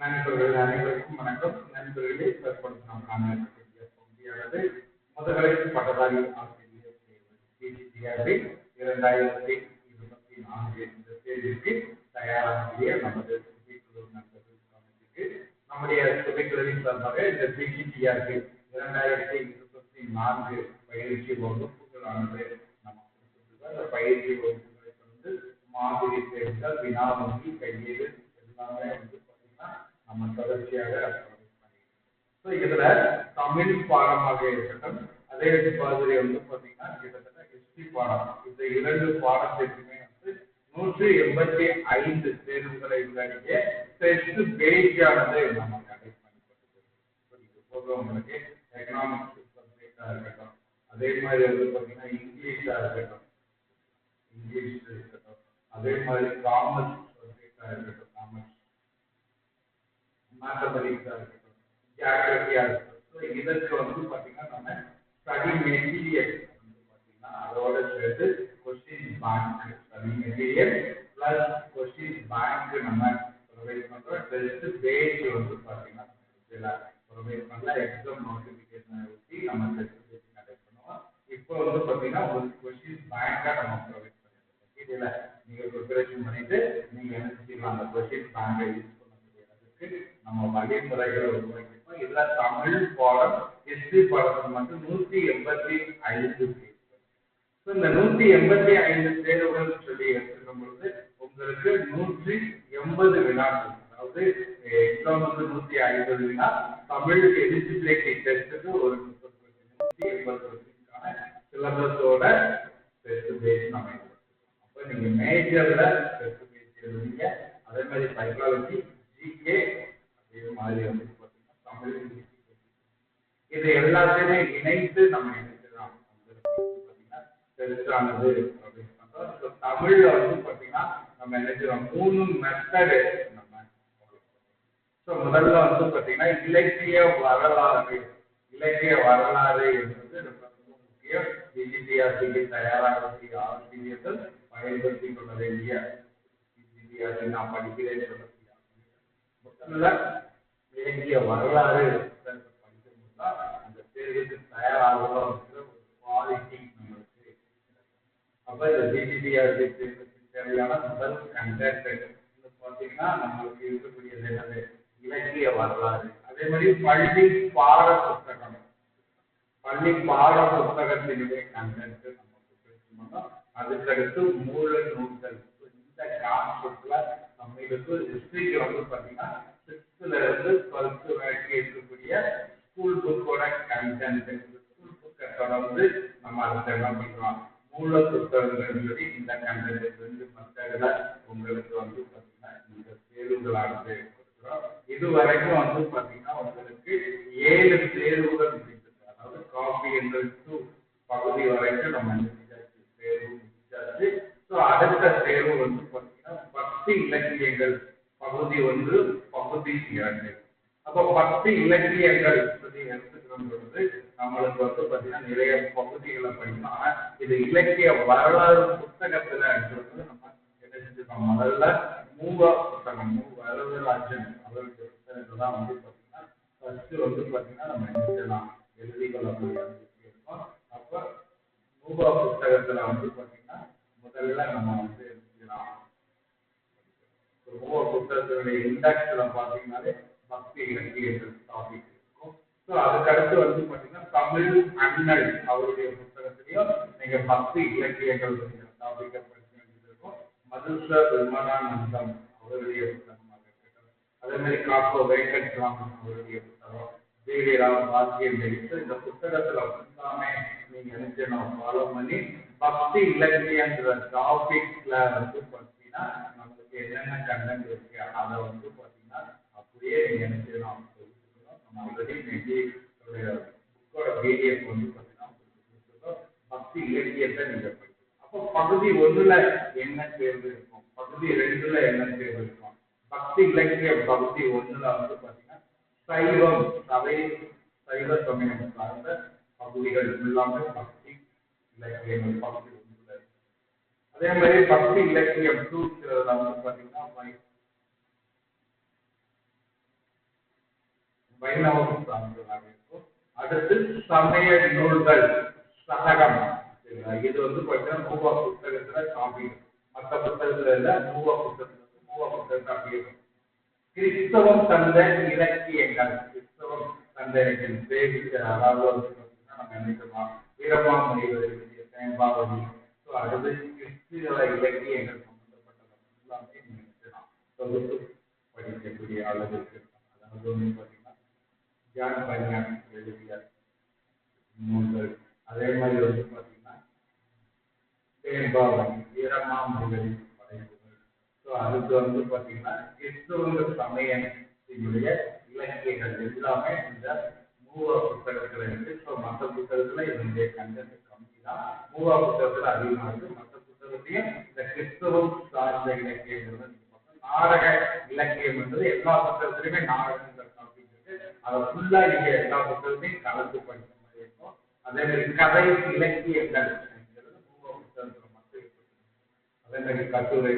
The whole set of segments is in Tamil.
நண்பர்கள் அனைவருக்கும் வணக்கம். நண்பர்களே தற்பொழுது நாம் காண பகுதியானது முதுகலை பட்டதாரி ஆசிரியர் தேர்வு இரண்டாயிரத்தி இருபத்தி நான்கு என்ற தேர்விற்கு தயாராகிய நமது சுபிக்குழு நண்பர்கள் கவனத்திற்கு நம்முடைய சுபிக்குழுவின் சார்பாக இந்த பிஜிடிஆர்பி இரண்டாயிரத்தி இருபத்தி நான்கு பயிற்சி வகுப்புகளானது நமக்கு அந்த பயிற்சி வகுப்புகளை தொடர்ந்து மாதிரி தேர்வுகள் வினா வங்கி கையேடு எல்லாமே வந்து நம்ம தொடர்ச்சியாக provide பண்ணியிருக்கோம். இதுல தமிழ் பாடமாக இருக்கட்டும் அதே மாதிரி வந்து பாத்தீங்கன்னா கிட்டத்தட்ட ஹிஸ்டரி பாடம் இந்த இரண்டு பாடத்திற்குமே வந்து நூற்றி எண்பத்தி ஐந்து தேர்வுகளை உள்ளடக்கிய டெஸ்ட் பேஜானது நம்ம கண்டக்ட் பண்ணி இது போக உங்களுக்கு எக்கனாமிக்ஸ் சப்ஜெக்டா இருக்கட்டும் அதே மாதிரி வந்து பாத்தீங்கன்னா இங்கிலீஷா இருக்கட்டும் இங்கிலீஷ் இருக்கட்டும் அதே மாதிரி காமர்ஸ் சப்ஜெக்டா இருக்கட்டும் காமர்ஸ் மேத்தமெட்டிக்ஸா இருக்கட்டும் ஜியாகிரபியா இருக்கட்டும் ஸோ இதற்கு வந்து பார்த்தீங்கன்னா நம்ம ஸ்டடி மெட்டீரியல் வந்து பார்த்தீங்கன்னா அதோட சேர்த்து question bank study material plus question bank நம்ம ப்ரொவைட் பண்ணுறோம் டெஸ்ட் பேஜ் வந்து பார்த்தீங்கன்னா இதுல ப்ரொவைட் பண்ணலாம். எக்ஸாம் நோட்டிபிகேஷன் ஊற்றி நம்ம டெஸ்ட் பேஜ் கண்டக்ட் பண்ணுவோம். இப்போ வந்து பார்த்தீங்கன்னா ஒரு கொஸ்டின் பேங்கா நம்ம ப்ரொவைட் பண்ணிருக்கோம் இதில் நீங்கள் ப்ரிப்பரேஷன் பண்ணிவிட்டு நீங்கள் என்ன செய்யலாம் அந்த கொஸ்டின் பேங்கை யூஸ் நம்ம வழிமுறைகளை உருவாக்கியிருக்கோம் இதுல தமிழ் பாடம் ஹிஸ்டரி பாடத்தில் மட்டும் நூத்தி எண்பத்தி ஐந்து ஸோ இந்த நூத்தி எண்பத்தி ஐந்து தேர்வுகள் சொல்லி எடுத்துக்கும் பொழுது உங்களுக்கு நூற்றி எண்பது வினாக்கள் அதாவது எக்ஸாமுக்கு நூத்தி ஐம்பது வினா. தமிழ் எலிஜிபிலிட்டி டெஸ்ட்டுக்கு ஒரு முப்பது நூத்தி எண்பது வருஷத்துக்கான சிலபஸோட டெஸ்ட் பேஸ் நம்ம எடுத்துக்கிறோம். அப்ப நீங்க மேஜர்ல டெஸ்ட் பேஸ் எழுதுங்க. அதே மாதிரி சைக்காலஜி ஜிகே அதே மாதிரி வந்து பார்த்தீங்கன்னா தமிழ் இது எல்லாத்தையுமே இணைத்து நம்ம எடுத்துக்கலாம் பாத்தீங்கன்னா டெஸ்டானது அப்படின்னு பண்றோம் So, தமிழ்ல வந்து பார்த்தீங்கன்னா நம்ம என்ன மூணு மெத்தடு நம்ம ஸோ முதல்ல வந்து பார்த்தீங்கன்னா இலக்கிய வரலாறு இலக்கிய வரலாறு என்பது ரொம்ப ரொம்ப முக்கியம் டிஜிடிஆர்சிக்கு தயாராகக்கூடிய ஆசிரியர்கள் பயன்படுத்திக் கொள்ள வேண்டிய டிஜிடிஆர்சி நான் படிக்கிறேன் சொல்லக்கூடிய இயங்கிய வரலாறு புத்தகத்தை அந்த தேர்வுக்கு தயாராகிறோம் ஒரு குவாலிட்டி நம்மளுக்கு கிடைக்கும். இந்த டிஜிடிஆர்சி தேவையான முதல் பார்த்தீங்கன்னா நம்மளுக்கு இருக்கக்கூடியது என்னது? இலக்கிய வரலாறு. அதே மாதிரி பள்ளி பாட புத்தகம் பள்ளி பாட புத்தகத்தினுடைய கண்டென்ட் நம்ம பேசணும் அதுக்கடுத்து மூல நூல்கள். இந்த கான்செப்ட்ல நம்மளுக்கு ஹிஸ்டரிக்கு வந்து பாத்தீங்கன்னா சிக்ஸ்த்ல இருந்து டுவெல்த் வரைக்கும் இருக்கக்கூடிய ஸ்கூல் புக்கோட கண்டென்ட் ஸ்கூல் புக்கை தொடர்ந்து நம்ம அதை என்ன பண்றோம் மூல புத்தகங்கள் சொல்லி இந்த கண்டென்ட் ரெண்டு மெத்தட்ல உங்களுக்கு வந்து பாத்தீங்கன்னா இந்த தேர்வுகளானது கொடுக்குறோம் இது வரைக்கும் வந்து பாத்தீங்கன்னா உங்களுக்கு ஏழு தேர்வுகள் முடிந்தது அதாவது காப்பி என்ற டூ பகுதி வரைக்கும் நம்ம தேர்வு முடிச்சாச்சு. ஸோ அடுத்த தேர்வு வந்து பத்து இலக்கியங்கள். பகுதி ஒன்று பகுதி இரண்டு. அப்போ பத்து இலக்கியங்கள் சொல்லி எடுத்துக்கிற பொழுது நம்மளுக்கு வந்து பார்த்தீங்கன்னா நிறைய பகுதிகளை படிக்கணும் இது இலக்கிய வரலாறு புத்தகத்துல எடுத்து நம்ம என்ன செஞ்சிருக்கோம் முதல்ல மூவா புத்தகம் மூ வரதராஜன் அவருடைய புத்தகத்தை தான் வந்து புத்தகத்தினுடைய இண்டெக்ஸ்ல பாத்தீங்கன்னாலே பக்தி இலக்கியங்கள் டாபிக் இருக்கும் ஸோ அதுக்கடுத்து வந்து பாத்தீங்கன்னா தமிழ் அண்ணல் அவருடைய புத்தகத்திலையும் நீங்க பக்தி இலக்கியங்கள் டாபிக்கை படிக்க வேண்டியது இருக்கும் மதுச விமலானந்தம் அவருடைய புத்தகமாக இருக்கட்டும். அதே மாதிரி காப்போ வெங்கட்ராமன் அவருடைய புத்தகம் தேவி ராம் தெரிவித்து இந்த புத்தகத்துல எல்லாமே நீங்க நினைச்சணும் ஃபாலோ பண்ணி பக்தி இலக்கியன்ற டாபிக்ல வந்து பார்த்தீங்கன்னா என்னென்ன கண்டென்ட் இருக்கு அதை வந்து பார்த்தீங்கன்னா அப்படியே எனக்கு நான் நம்ம ஆல்ரெடி நெஞ்சி புக்கோட பிடிஎஃப் வந்து பார்த்தீங்கன்னா பக்தி இலக்கியத்தை நீங்கள் படிக்கணும். அப்போ பகுதி ஒன்றில் என்ன தேர்வு இருக்கும்? பகுதி ரெண்டில் என்ன தேர்வு இருக்கும்? பக்தி இலக்கிய பகுதி ஒன்றில் வந்து பார்த்தீங்கன்னா சைவம் சபை சைவ சமயம் சார்ந்த பகுதிகள் எல்லாமே பக்தி இலக்கியங்கள் பகுதி அதே மாதிரி பக்தி இலக்கியம் டூங்கிறதுல வந்து பாத்தீங்கன்னா வைணவம் சார்ந்ததாக இருக்கும் அடுத்து சமய நூல்கள் சதகம் இது வந்து பார்த்தீங்கன்னா மூவா புத்தகத்துல காப்பி மற்ற புத்தகத்துல இல்ல மூவா புத்தகத்துல மூவா புத்தகம் அப்படியே கிறிஸ்தவம் தந்த இலக்கியங்கள். கிறிஸ்தவம் தந்த இலக்கியம். பேருக்கு அதாவது வந்து பார்த்தீங்கன்னா நம்ம நினைக்கலாம் வீரமாமுனிவர் எழுதிய தேம்பாவளி அடுத்து கிறிஸ்துவ இலக்கியங்கள் சம்பந்தப்பட்டது எல்லாமே நீங்க நினைக்கலாம் தொகுத்து படிக்கக்கூடிய அளவுக்கு அதாவது வந்து பார்த்தீங்கன்னா ஜான் பன்யான் எழுதிய நூல்கள் அதே மாதிரி வந்து பார்த்தீங்கன்னா தேம்பாவளி வீரமாமுனிவரின் படைப்புகள் ஸோ அதுக்கு வந்து பார்த்தீங்கன்னா கிறிஸ்துவ சமயத்தினுடைய இலக்கியங்கள் எல்லாமே இந்த மூவ புத்தகத்துல இருக்கு ஸோ மற்ற புத்தகத்துல இதனுடைய கண்டென்ட் தான் மூவா புத்தகத்துல அதிகமாக இருக்கு மற்ற புத்தகத்தையும் இந்த கிறிஸ்தவம் சார்ந்த இலக்கியங்கள் நாடக இலக்கியம் என்பது எல்லா புத்தகத்திலுமே நாடகங்கள் டாபிக் இருக்கு அதை ஃபுல்லா நீங்க எல்லா புத்தகத்தையும் கலந்து படிக்கிற மாதிரி இருக்கும். அதே மாதிரி கதை இலக்கியங்கள் கருத்துங்கிறது மூவா புத்தகத்துல மட்டும் இருக்கு அதே மாதிரி கட்டுரை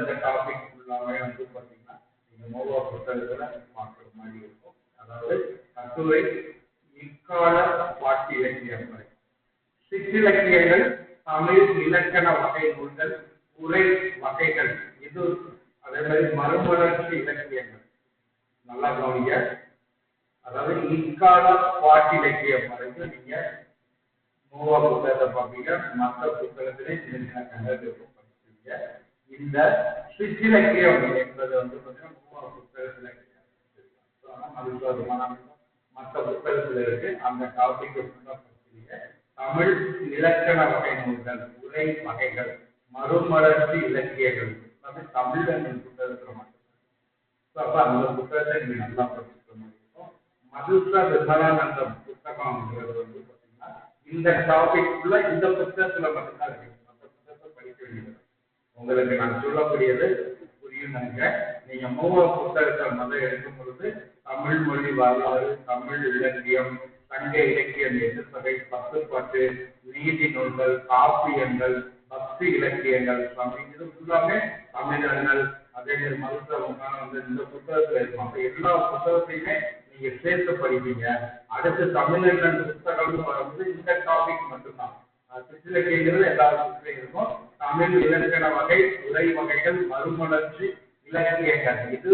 இந்த டாபிக் ஃபுல்லாமே வந்து பார்த்தீங்கன்னா நீங்கள் மூவா புத்தகத்துல பார்க்குற மாதிரி இருக்கும். அதாவது கட்டுரை இக்கால பாட்டு இலக்கியம் சிற்றிலக்கியங்கள் தமிழ் இலக்கண வகை நூல்கள் உரை வகைகள் இது அதே மாதிரி மறுமலர்ச்சி இலக்கியங்கள். நல்லா கவனிங்க. அதாவது இக்கால பாட்டு இலக்கியம் வரைக்கும் நீங்க மூவா புத்தகத்தை பார்ப்பீங்க மற்ற புத்தகத்திலே சின்ன சின்ன கண்டது படிப்பீங்க. இந்த சிற்றிலக்கியம் என்பது வந்து பார்த்தீங்கன்னா மூவா புத்தகத்தில் மற்ற புத்தகத்தில் இருக்கு. அந்த டாபிக் தமிழ் இலக்கண வகை நூல்கள் உரை வகைகள் மறுமலர்ச்சி இலக்கியங்கள். அது தமிழ் என்ற புத்தகத்தில் மட்டும். ஸோ அப்போ அந்த புத்தகத்தை நீங்க நல்லா படிச்சுக்க முடியும். மதுசா விமலானந்தம் புத்தகம்ங்கிறது வந்து பார்த்தீங்கன்னா இந்த டாபிக் உள்ள இந்த புத்தகத்துல மட்டும்தான் இருக்கு. மற்ற புத்தகத்தை படிக்க வேண்டியது உங்களுக்கு நான் சொல்லக்கூடியது புரியும் நினைக்கிறேன். நீங்க மூவ புத்தகத்தை முதல் எடுக்கும் பொழுது தமிழ் மொழி வரலாறு தமிழ் இலக்கியம் சங்க இலக்கியம் எதிர்ப்பகை பத்துப்பாட்டு நீதி நூல்கள் காப்பியங்கள் பக்தி இலக்கியங்கள் அப்படிங்கிறது இது ஃபுல்லாமே தமிழர்கள் அதே மாதிரி மருத்துவம் வந்து இந்த புத்தகத்துல இருக்கும் அப்ப எல்லா புத்தகத்தையுமே நீங்க சேர்த்து படிப்பீங்க. அடுத்து தமிழர்கள் புத்தகம்னு வரும்போது இந்த டாபிக் மட்டும்தான். சிற்றிலக்கியங்கிறது எல்லா புத்தகத்திலையும் இருக்கும். தமிழ் இலக்கண வகை உரை வகைகள் மறுமலர்ச்சி இலக்கியங்கள் இது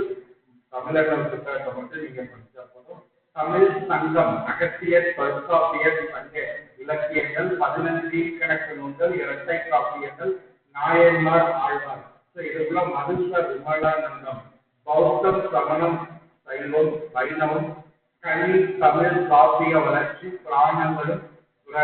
தமிழர்கள் புத்தகத்தை மட்டும் நீங்க தமிழ் சங்கம் அகத்தியர் தொல்காப்பியர் சங்க இலக்கியங்கள் பதினஞ்சு கணக்கு நூல்கள் இரட்டை காப்பியங்கள் நாயன்மார் ஆழ்வார். ஸோ இதுக்குள்ள மதுச விமலானந்தம் பௌத்தம் சமணம் சைவம் வைணவம் கல்வி தமிழ் காப்பிய வளர்ச்சி பிராணங்களும் இதுக்குள்ள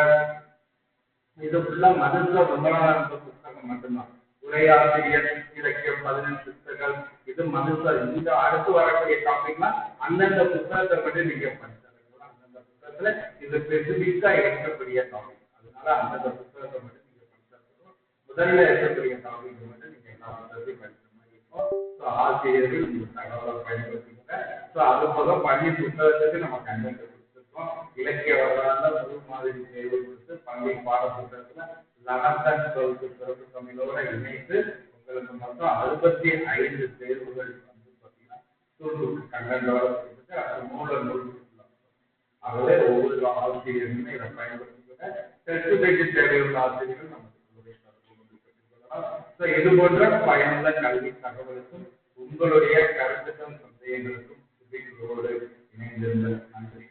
இது ஃபுல்லா மதுச விமலானந்த புத்தகம் மட்டும்தான். உரையாசிரியர் இலக்கியம் பதினெண்டு புத்தகங்கள் இது மதுச. இந்த அடுத்து வரக்கூடிய டாபிக்னா அந்தந்த புத்தகத்தை மட்டும் நீங்க படிச்சிருக்கணும். அந்தந்த புத்தகத்துல இது ஸ்பெசிபிக்கா இருக்கக்கூடிய டாபிக் அதனால அந்தந்த புத்தகத்தை மட்டும் நீங்க படிச்சிருக்கணும். முதல்ல இருக்கக்கூடிய டாபிக் மட்டும் நீங்க எல்லா புத்தகத்தையும் படிக்கிற மாதிரி இருக்கும். ஸோ ஆசிரியர்கள் இந்த தகவலை பயன்படுத்திக்கோங்க. ஸோ அது போக பள்ளி புத்தகத்துக்கு நம்ம கண்டென்ட் கொடுத்துருக்கோம். இலக்கிய வரலாறுல முழு மாதிரி தேர்வு கொடுத்து பள்ளி பாட புத்தகத்துல லாஸ்டாக் டுவெல்த்து டுவெல்த் சிறப்பு தமிழோட இணைத்து உங்களுக்கு மொத்தம் அறுபத்தி ஐந்து தேர்வுகள் வந்து பார்த்தீங்கன்னா துண்டு கண்டென்ட்டோட அது மூல நூல் ஆகவே ஒவ்வொரு ஆசிரியர்களுமே இதை பயன்படுத்திக்கிற டெஸ்ட் பேச்சு தேவையுள்ள ஆசிரியர்கள் நமக்கு ஸோ இது போன்ற பயனுள்ள கல்வி தகவலுக்கும் உங்களுடைய கருத்துக்கள் சந்தேகங்களுக்கும் இணைந்திருந்த நன்றி.